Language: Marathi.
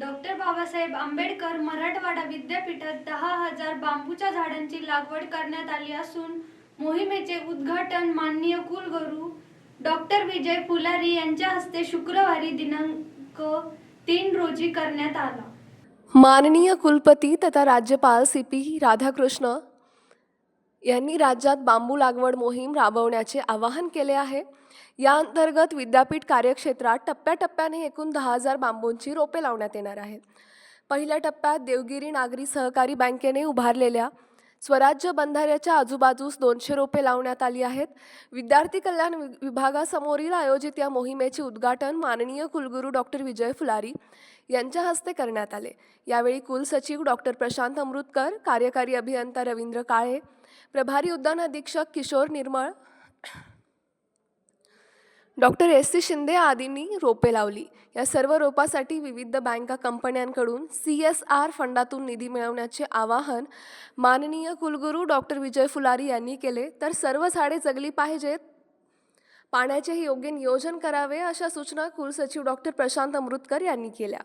डॉक्टर बाबासाहेब आंबेडकर मराठवाडा विद्यापीठात दहा हजार बांबूच्या झाडांची लागवड करण्यात आली असून मोहिमेचे उद्घाटन माननीय कुलगुरू डॉक्टर विजय फुलारी यांच्या हस्ते शुक्रवारी दिनांक तीन रोजी करण्यात आला. माननीय कुलपती तथा राज्यपाल सी पी राधाकृष्ण यांनी राज्यात बांबू लागवड मोहीम राबवण्याचे आवाहन केले आहे. या अंतर्गत विद्यापीठ कार्यक्षेत्रात टप्प्याटप्प्याने एकूण दहा हजार बांबूंची रोपे लावण्यात येणार आहेत. पहिल्या टप्प्यात देवगिरी नागरी सहकारी बँकेने उभारलेल्या स्वराज्य बंधाऱ्याच्या आजूबाजूस दोनशे रोपे लावण्यात आली आहेत. विद्यार्थी कल्याण वि- विभागासमोरील आयोजित या मोहिमेचे उद्घाटन माननीय कुलगुरू डॉक्टर विजय फुलारी यांच्या हस्ते करण्यात आले. यावेळी कुलसचिव डॉक्टर प्रशांत अमृतकर कार्यकारी अभियंता रवींद्र काळे प्रभारी उद्यान अधीक्षक किशोर निर्मळ डॉक्टर एस सी शिंदे आदींनी रोपे लावली. या सर्व रोपासाठी विविध बँका कंपन्यांकडून सी एस आर फंडातून निधी मिळवण्याचे आवाहन माननीय कुलगुरू डॉक्टर विजय फुलारी यांनी केले. तर सर्व झाडे जगली पाहिजेत. पाण्याचेही योग्य नियोजन करावे अशा सूचना कुलसचिव डॉक्टर प्रशांत अमृतकर यांनी केल्या.